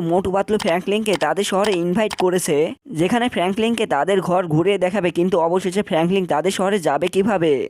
মোটু পাতলু ফ্র্যাঙ্কলিনকে তাদের শহরে ইনভাইট করেছে, যেখানে ফ্র্যাঙ্কলিনকে তাদের ঘর ঘুরে দেখাবে, কিন্তু অবশেষে ফ্র্যাঙ্কলিন তাদের শহরে যাবে কীভাবে?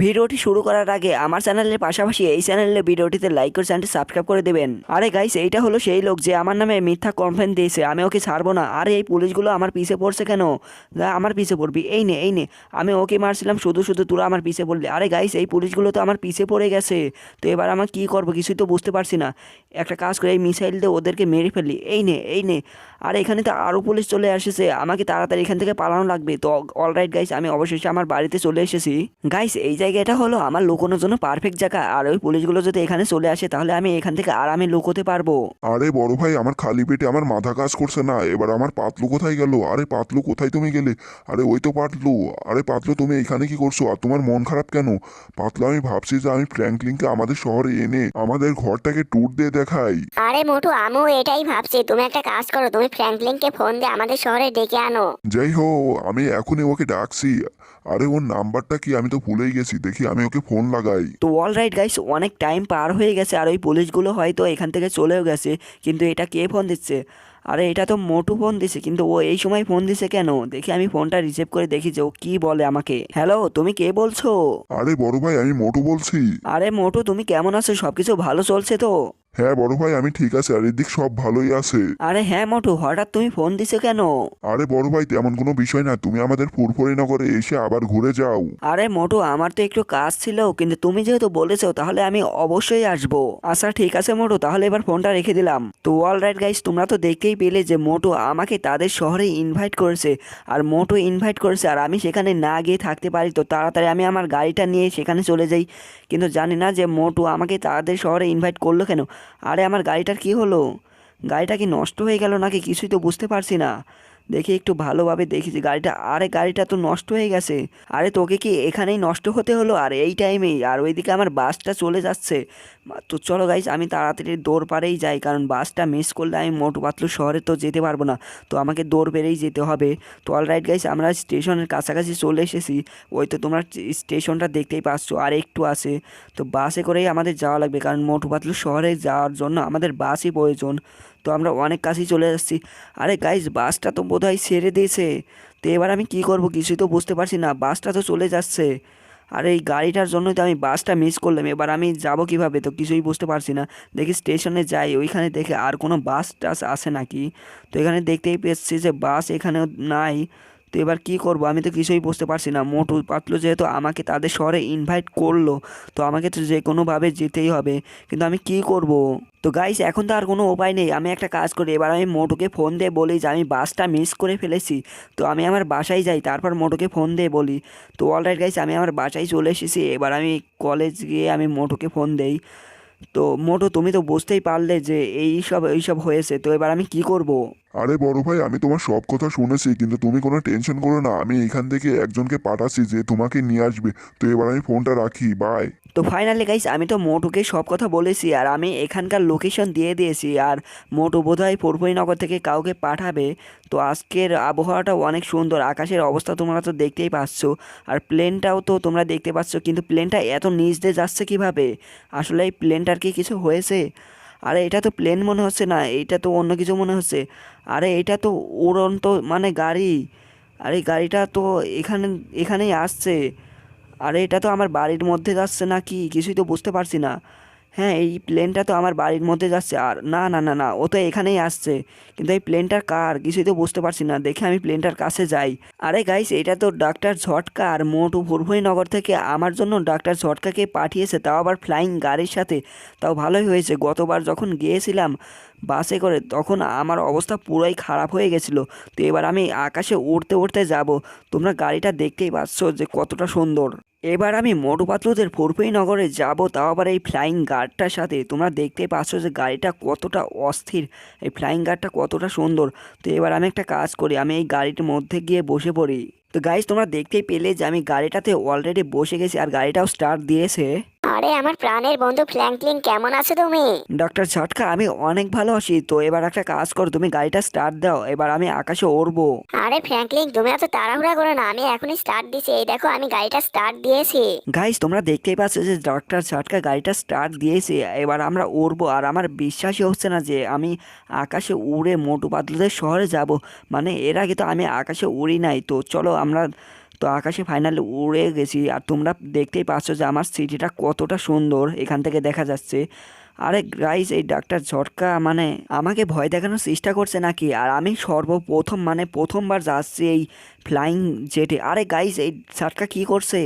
ভিডিওটি শুরু করার আগে আমার চ্যানেলের পাশাপাশি এই চ্যানেলের ভিডিওটিতে লাইক করে চ্যানেলটি সাবস্ক্রাইব করে দেবেন। আরে গাইস এইটা হলো সেই লোক যে আমার নামে মিথ্যা কমপ্লেন দিয়েছে, আমি ওকে ছাড়বো না। আরে এই পুলিশগুলো আমার পিছে পড়ছে কেন? আমার পিছে পড়বি। এই নে এই নে। আমি ওকে মারছিলাম, শুধু শুধু তোরা আমার পিছে পড়লি। আরে গাইস এই পুলিশগুলো তো আমার পিছে পড়ে গেছে। তো এবার আমার কী করব? কিছুই তো বুঝতে পারছি না। একটা কাজ করে, এই মিসাইল দিয়ে ওদেরকে মেরে ফেলি। এই নে এই নে। আর এখানে তো আরও পুলিশ চলে এসেছে আমাকে তাড়াতাড়ি এখান থেকে পালানো লাগবে। তো অলরাইট গাইস আমি অবশেষে আমার বাড়িতে চলে এসেছি। গাইস এই জায়গাটা হলো আমার লুকোনোর জন্য পারফেক্ট জায়গা। আর ওই পুলিশগুলো যদি এখানে চলে আসে তাহলে আমি এখান থেকে আরামে লুকোতে পারব। আরে বড় ভাই আমার খালি পেটে আমার মাথা কাজ করছে না। এবার আমার পাতলু কোথায় গেল? আরে পাতলু কোথায় তুমি গেলে? আরে ওই তো পাতলু। আরে পাতলু তুমি এখানে কি করছ? আর তোমার মন খারাপ কেন? পাতলু আমি ভাবছি যে আমি ফ্র্যাঙ্কলিনকে আমাদের শহরে এনে আমাদের ঘরটাকে ট্যুর দিয়ে দেখাই। আরে মোটু আমিও এটাই ভাবছি। তুমি একটা কাজ করো তুমি ফ্র্যাঙ্কলিনকে ফোন দিয়ে আমাদের শহরে ডেকে আনো। যাই হোক আমি এখনই ওকে ডাকছি। আরে ওর নাম্বারটা কি? আমি তো ভুলেই গেছি। দেখি আমি ওকে ফোন লাগাই। তো অল রাইট গাইস অনেক টাইম পার হয়ে গেছে আর ওই পুলিশগুলো হয়তো এখান থেকে চলেও গেছে। কিন্তু এটা কে ফোন দিচ্ছে? আরে এটা তো মোটু ফোন দিছে কিন্তু ও এই সময় ফোন দিছে কেন? দেখি আমি ফোনটা রিসিভ করে দেখি যে ও কি বলে আমাকে। হ্যালো তুমি কে বলছো? আরে বড় ভাই আমি মোটু বলছি। আরে মোটু তুমি কেমন আছো? সব কিছু ভালো চলছে তো? হ্যাঁ বড় ভাই আমি ঠিক আছে। আর এদিক সব ভালোই আছে। আরে হ্যাঁ মোটু হঠাৎ তুমি ফোন দিছো কেন? আরে বড় ভাই তেমন কোনো বিষয় না। তুমি আমাদের ফুরফুরি নগরে এসে আবার ঘুরে যাও। আরে মোটু আমার তো একটু কাজ ছিল কিন্তু তুমি যেহেতু বলেছ তাহলে আমি অবশ্যই আসব। আচ্ছা ঠিক আছে মোটু তাহলে এবার ফোনটা রেখে দিলাম। তো অলরাইট গাইস তোমরা তো দেখতেই পেলে যে মোটু আমাকে তাদের শহরে ইনভাইট করেছে। আর মোটু ইনভাইট করেছে আর আমি সেখানে না গিয়ে থাকতে পারি তো তাড়াতাড়ি আমি আমার গাড়িটা নিয়ে সেখানে চলে যাই। কিন্তু জানি না যে মোটু আমাকে তাদের শহরে ইনভাইট করল কেন। আরে আমার গাড়িটার কি হলো? গাড়িটা কি নষ্ট হয়ে গেল নাকি কিছুই তো বুঝতে পারছি না। দেখি একটু ভালোভাবে দেখি যে গাড়িটা, আরে গাড়িটা তো নষ্ট হয়ে গেছে। আরে তোকে কি এখানেই নষ্ট হতে হলো? আর এই টাইমেই, আর ওইদিকে আমার বাসটা চলে যাচ্ছে। তো চলো গাইজ আমি তাড়াতাড়ি দৌড় পাড়েই যাই, কারণ বাসটা মিস করলে আমি মোটু পাতলু শহরে তো যেতে পারব না। তো আমাকে দৌড় পেরেই যেতে হবে। তো অলরাইট গাইজ আমরা স্টেশনের কাছাকাছি চলে এসেছি। ওই তো তোমরা স্টেশনটা দেখতেই পাচ্ছ, আর একটু আছে। তো বাসে করেই আমাদের যাওয়া লাগবে, কারণ মোটু পাতলু শহরে যাওয়ার জন্য আমাদের বাসই প্রয়োজন। তো আমরা অনেক কাছেই চলে যাচ্ছি আরে গাইজ বাসটা তো বোধহয় সেরে দিয়েছে। তো এবার আমি কি করব কিছুই তো বুঝতে পারছি না, বাসটা তো চলে যাচ্ছে। আর এই গাড়িটার জন্যই তো আমি বাসটা মিস করলাম, এবার আমি যাব কীভাবে তো কিছুই বুঝতে পারছি না। দেখি স্টেশনে যাই, ওইখানে দেখে আর কোনো বাস টাস আসে নাকি? তো এখানে দেখতেই পেয়েছি যে বাস এখানেও নাই। তো এবার কি করব? আমি তো কিছুই বুঝতে পারছি না। মোটু পাতলু যেহেতু আমাকে তাদের শহরে ইনভাইট করল, তো আমাকে তো যে কোনোভাবে যেতেই হবে। কিন্তু আমি কি করব? তো গাইস এখন তো আর কোনো উপায় নেই। আমি একটা কাজ করি। এবার আমি মোটুকে ফোন দিয়ে বলি যে, আমি বাসটা মিস করে ফেলেছি। তো আমি আমার বাসায় যাই, তারপর মোটুকে ফোন দিয়ে বলি। তো অলরাইট গাইস আমি আমার বাসায় চলে এসেছি। এবার আমি কলেজ গিয়ে আমি মোটুকে ফোন দেই। তো মোটু, তুমি তো বুঝতেই পারলে যে এই সব এই সব হয়েছে। তো এবার আমি কি করব? আরে বড় ভাই, আমি তোমার সব কথা শুনেছি, কিন্তু তুমি কোনো টেনশন করো না। আমি এখান থেকে একজনকে পাঠাচ্ছি যে তোমাকে নিয়ে আসবে। তো এবার আমি ফোনটা রাখি বাই তো ফাইনালি গাইস আমি তো মোটুকে সব কথা বলেছি, আর আমি এখানকার লোকেশন দিয়ে দিয়েছি, আর মোটু বোধহয় নগর থেকে কাউকে পাঠাবে। তো আজকের আবহাওয়াটা অনেক সুন্দর, আকাশের অবস্থা তোমরা তো দেখতেই পাচ্ছ, আর প্লেনটাও তো তোমরা দেখতে পাচ্ছ, কিন্তু প্লেনটা এত নিচ দিয়ে যাচ্ছে কীভাবে? আসলে এই প্লেনটার কি কিছু হয়েছে? আরে এটা তো প্লেন মনে হচ্ছে না এটা তো অন্য কিছু মনে হচ্ছে। আরে এটা তো উড়ন্ত মানে গাড়ি। আরে গাড়িটা তো এখানে, এখানেই আসছে। আরে এটা তো আমার বাড়ির মধ্যে যাচ্ছে না কি কিছুই তো বুঝতে পারছি না। হ্যাঁ এই প্লেনটা তো আমার বাড়ির মধ্যে যাচ্ছে। আর না না না না, ও তো এখানেই আসছে। কিন্তু এই প্লেনটার কার? কিছুই তো বুঝতে পারছি না। দেখে আমি প্লেনটার কাছে যাই। আরে গাইস এটা তো ডাক্তার ঝটকা। আর মোটু নগর থেকে আমার জন্য ডাক্তার ঝটকাকে পাঠিয়েছে। তাও আবার ফ্লাইং গাড়ির সাথে। তাও ভালোই হয়েছে। গতবার যখন গিয়েছিলাম বাসে করে, তখন আমার অবস্থা পুরোই খারাপ হয়ে গেছিল। তো এবার আমি আকাশে উড়তে উড়তে যাব। তোমরা গাড়িটা দেখতেই পাচ্ছ যে কতটা সুন্দর। এবার আমি মোটু পাতলুদের ফুরপুই নগরে যাব, তাও আবার এই ফ্লাইং গার্ডটার সাথে। তোমরা দেখতে পাচ্ছ যে গাড়িটা কতটা অস্থির। এই ফ্লাইং গার্ডটা কতটা সুন্দর। তো এবার আমি একটা কাজ করি, আমি এই গাড়িটির মধ্যে গিয়ে বসে পড়ি। তো গাইজ তোমরা দেখতেই পেলে যে আমি গাড়িটাতে অলরেডি বসে গেছি, আর গাড়িটাও স্টার্ট দিয়েছে। আরে আমার প্রাণের বন্ধু ফ্র্যাঙ্কলিন কেমন আছো তুমি? ডক্টর ঝটকা আমি অনেক ভালো আছি। তো এবার একটা কাজ করো তুমি গাড়িটা স্টার্ট দাও এবার আমি আকাশে উড়বো। আরে ফ্র্যাঙ্কলিন তুমি এত তাড়াহুড়া করো না আমি এখনই স্টার্ট দিছি। এই দেখো আমি গাড়িটা স্টার্ট দিয়েছি। গাইস তোমরা দেখতেই পাচ্ছ যে ডক্টর ঝটকা গাড়িটা স্টার্ট দিয়েছে। এবার আমরা উড়বো আর আমার বিশ্বাসই হচ্ছে না যে আমি আকাশে উড়ে মোটু পাতলুদের শহরে যাব। মানে এর আগে তো আমি আকাশে উড়ি নাই। তো চলো আমরা তো আকাশে ফাইনাল উড়ে গেছি। আর তোমরা দেখতেই পাচ্ছ যে আমার সিটিটা কতটা সুন্দর এখান থেকে দেখা যাচ্ছে। আরে গাইজ এই ডাক্তার ঝটকা মানে আমাকে ভয় দেখানোর চেষ্টা করছে নাকি? আর আমি সর্বপ্রথম মানে প্রথমবার যাচ্ছি এই ফ্লাইং জেটে আরে গাইজ এই ঝটকা কি করছে?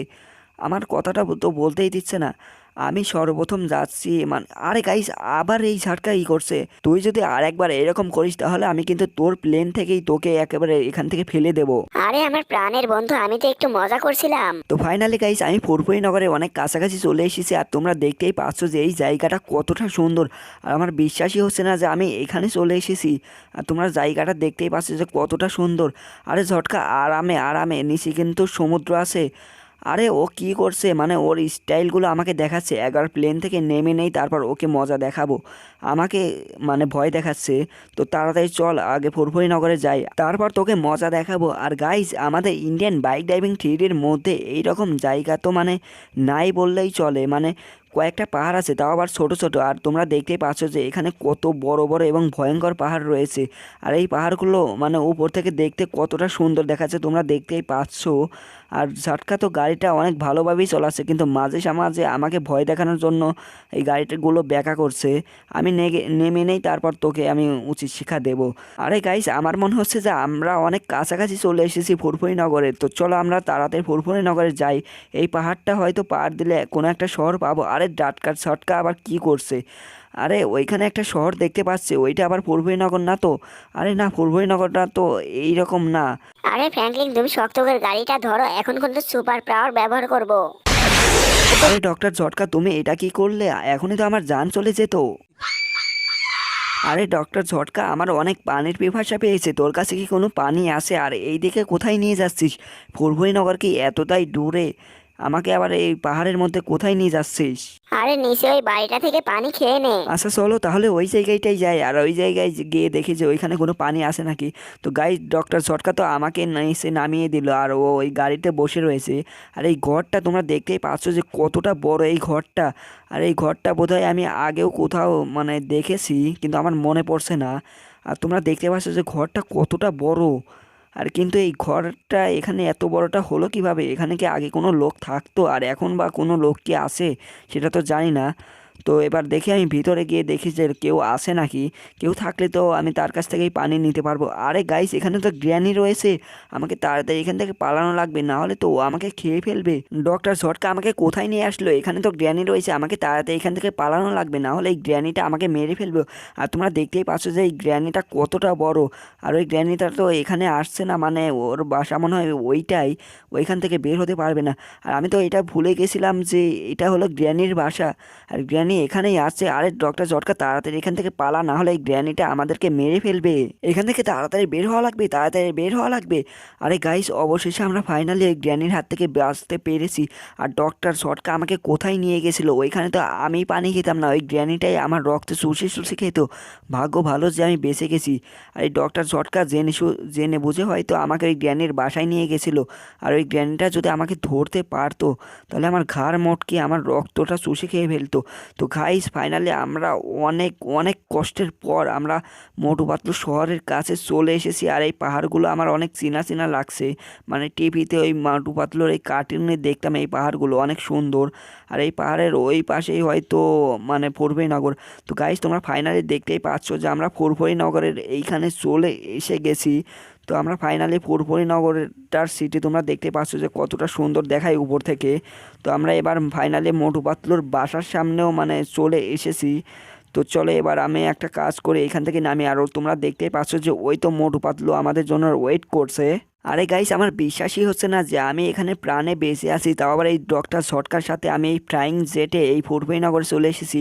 আমার কথাটা তো বলতেই দিচ্ছে না। আমি সর্বপ্রথম যাচ্ছি মানে আরে গাইস আবার এই ঝাটকা ই করছে। তুই যদি আর একবার এরকম করিস তাহলে আমি কিন্তু তোর প্লেন থেকেই তোকে একেবারে এখান থেকে ফেলে দেবো। আরে আমার প্রাণের বন্ধু আমি তো একটু মজা করছিলাম। তো ফাইনালি গাইস আমি ফুরফুরি নগরে অনেক কাছাকাছি চলে এসেছি আর তোমরা দেখতেই পাচ্ছ যে এই জায়গাটা কতটা সুন্দর। আর আমার বিশ্বাসই হচ্ছে না যে আমি এখানে চলে এসেছি। আর তোমরা জায়গাটা দেখতেই পাচ্ছ যে কতটা সুন্দর। আরে ঝটকা আরামে আরামে নিচে কিন্তু সমুদ্র আছে। আরে ও কি করছে? মানে ওর স্টাইলগুলো আমাকে দেখাচ্ছে। একবার প্লেন থেকে নেমে নেই, তারপর ওকে মজা দেখাবো। আমাকে মানে ভয় দেখাচ্ছে। তো তাড়াতাড়ি চল, আগে ফুরফুরি নগরে যাই। তারপর তোকে মজা দেখাবো। আর গাইজ আমাদের ইন্ডিয়ান বাইক ড্রাইভিং থ্রিডির মধ্যে এইরকম জায়গা তো মানে নাই বললেই চলে। মানে কয়েকটা পাহাড় আছে, তাও আবার ছোট ছোট। আর তোমরা দেখতেই পাচ্ছ যে এখানে কত বড় বড় এবং ভয়ঙ্কর পাহাড় রয়েছে। আর এই পাহাড়গুলো মানে উপর থেকে দেখতে কতটা সুন্দর দেখাচ্ছে, তোমরা দেখতেই পাচ্ছ। আর ঝটকা তো গাড়িটা অনেক ভালোভাবেই চলাচ্ছে, কিন্তু মাঝে সামাঝে আমাকে ভয় দেখানোর জন্য এই গাড়িটাগুলো ব্যাকা করছে। আমি নেমে নেই, তারপর তোকে আমি উচিত শিক্ষা দেব। আরে গাইস আমার মনে হচ্ছে যে আমরা অনেক কাছাকাছি চলে এসেছি ফুরফুরি নগরে। তো চলো আমরা তাড়াতাড়ি ফুরফুরি নগরে যাই। এই পাহাড়টা হয়তো পার দিলে কোনো একটা শহর পাবো। আরে ডাটকা ছটকা আবার কি করছে? আরে ওইখানে একটা শহর দেখতে পাচ্ছি ওইটা আবার ফুরফুরি নগর না তো? আরে না ফুরফুরি নগরটা তো এইরকম না। আরে ফ্র্যাঙ্কলিন তুমি শক্ত করে গাড়িটা ধরো এখন কিন্তু সুপার পাওয়ার ব্যবহার করব। আরে ডক্টর ঝটকা তুমি এটা কি করলে? এখনই তো আমার জান চলে যেত। আরে ডক্টর ঝটকা আমার অনেক পানির পিপাসা পেয়েছে তোর কাছে কি কোনো পানি আছে? আর এই দিকে কোথায় নিয়ে যাচ্ছিস? ফুরফুরিনগর কি এতটাই দূরে? আমাকে আবার এই পাহাড়ের মধ্যে কোথায় নিয়ে যাচ্ছিস? আরে নিচে ওই বাড়িটা থেকে পানি খেয়ে নে। আচ্ছা চলো তাহলে ওই জায়গাটাই যাই। আর ওই জায়গায় গিয়ে দেখি যে ওইখানে কোনো পানি আসে নাকি। তো গাই ডক্টর ঝটকা তো আমাকে নিচে নামিয়ে দিল আর ও ওই গাড়িতে বসে রয়েছে। আর এই ঘরটা তোমরা দেখতেই পাচ্ছ যে কতটা বড় এই ঘরটা। আর এই ঘরটা বোধহয় আমি আগেও কোথাও মানে দেখেছি কিন্তু আমার মনে পড়ছে না। আর তোমরা দেখতে পাচ্ছ যে ঘরটা কতটা বড়। আর কিন্তু এই ঘরটা এখানে এত বড়টা হলো কীভাবে? এখানে কি আগে কোনো লোক থাকতো? আর এখন বা কোনো লোক কি আসে? সেটা তো জানি না। তো এবার দেখি আমি ভিতরে গিয়ে দেখি যে কেউ আসে নাকি? কেউ থাকলে তো আমি তার কাছ থেকেই পানি নিতে পারব। আরে গাইস এখানে তো গ্র্যানি রয়েছে। আমাকে তাড়াতাড়ি এখান থেকে পালানো লাগবে না হলে তো ও আমাকে খেয়ে ফেলবে। ডক্টর ঝটকা আমাকে কোথায় নিয়ে আসলো? এখানে তো গ্র্যানি রয়েছে, আমাকে তাড়াতাড়ি এখান থেকে পালানো লাগবে না হলে এই গ্র্যানিটা আমাকে মেরে ফেলবে। আর তোমরা দেখতেই পাচ্ছ যে এই গ্র্যানিটা কতটা বড়। আর ওই গ্র্যানিটা তো এখানে আসছে না মানে ওর বাসা মনে হয় ওইটাই। ওইখান থেকে বের হতে পারবে না। আর আমি তো এটা ভুলে গেছিলাম যে এটা হলো গ্র্যানির বাসা। আর গ্র্যানি এখানেই আসছে আরে ডক্টর জটকা, তাড়াতাড়ি এখান থেকে পালা, না হলে এই গ্র্যানিটা আমাদেরকে মেরে ফেলবে। এখান থেকে তাড়াতাড়ি বের হওয়া লাগবে, তাড়াতাড়ি বের হওয়া লাগবে। আরে গাইস অবশেষে আমরা ফাইনালি এই গ্র্যানির হাত থেকে বাঁচতে পেরেছি। আর ডক্টর শটকা আমাকে কোথায় নিয়ে গেছিল? ওইখানে তো আমি পানি খেতাম না। ওই গ্র্যানিটাই আমার রক্তে চুষে চুষে খেত। ভাগ্য ভালো যে আমি বেঁচে গেছি। আর এই ডক্টর শটকা জেনে জেনে বুঝে হয়তো আমাকে ওই গ্র্যানির বাসায় নিয়ে গেছিল। আর ওই গ্র্যানিটা যদি আমাকে ধরতে পারতো, তাহলে আমার ঘাড় মটকে আমার রক্তটা চুষে খেয়ে ফেলতো। তো গাইস ফাইনালি আমরা অনেক অনেক কষ্টের পর আমরা মোটু পাতলু শহরের কাছে চলে এসেছি আর এই পাহাড়গুলো আমার অনেক চেনা চিনা লাগছে। মানে টিভিতে ওই মোটু পাতলুর এই কার্টুনে দেখতাম এই পাহাড়গুলো অনেক সুন্দর। আর এই পাহাড়ের ওই পাশেই হয়তো মানে নগর তো গাইস তোমরা ফাইনালি দেখতেই পাচ্ছ যে আমরা নগরের এইখানে চলে এসে গেছি। তো আমরা ফাইনালি নগরটার সিটি তোমরা দেখতে পাচ্ছ যে কতটা সুন্দর দেখায় উপর থেকে। তো আমরা এবার ফাইনালি মোটু পাতলুর বাসার সামনেও মানে চলে এসেছি। তো চলো এবার আমি একটা কাজ করে, এখান থেকে নামি। আরও তোমরা দেখতেই পাচ্ছ যে ওই তো মোটু পাতলু আমাদের জন্য ওয়েট করছে। আরে গাইস আমার বিশ্বাসই হচ্ছে না যে আমি এখানে প্রাণে বেঁচে আছি, তাও আবার এই ডক্টর শটকার সাথে আমি এই ফ্লাইং জেটে এই ফুরফুইনগরে চলে এসেছি।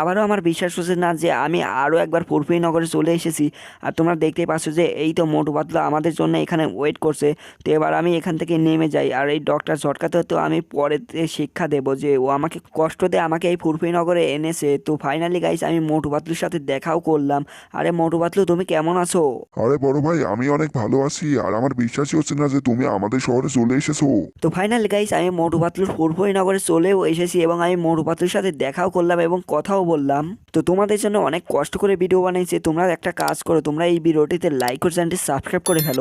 আবারও আমার বিশ্বাস হচ্ছে না যে আমি আরও একবার ফুরফুইনগরে চলে এসেছি। আর তোমরা দেখতেই পাচ্ছ যে এই তো মোটু পাতলা আমাদের জন্য এখানে ওয়েট করছে। তো এবার আমি এখান থেকে নেমে যাই। আর এই ডক্টর শটকাতে তো আমি পরে শিক্ষা দেব যে ও আমাকে কষ্ট দিয়ে আমাকে এই ফুরফুইনগরে এনেছে। তো ফাইনালি গাইস আমি মোটু পাতলুর সাথে দেখাও করলাম। আরে মোটু পাতলু তুমি কেমন আছো? আরে বড় ভাই, আমি অনেক ভালো আছি। আর আমার বিশ্বাসই হচ্ছে না যে তুমি আমাদের শহরে চলে এসেছ। তো ফাইনাল গাইস আমি মোটু পাতলুর ফুরফুই নগরে চলেও এসেছি এবং আমি মোটু পাতলুর সাথে দেখাও করলাম এবং কথাও বললাম। তো তোমাদের জন্য অনেক কষ্ট করে ভিডিও বানাইছে। তোমরা একটা কাজ করো, তোমরা এই ভিডিওটিতে লাইক করে চ্যানেলটি সাবস্ক্রাইব করে ফেলো।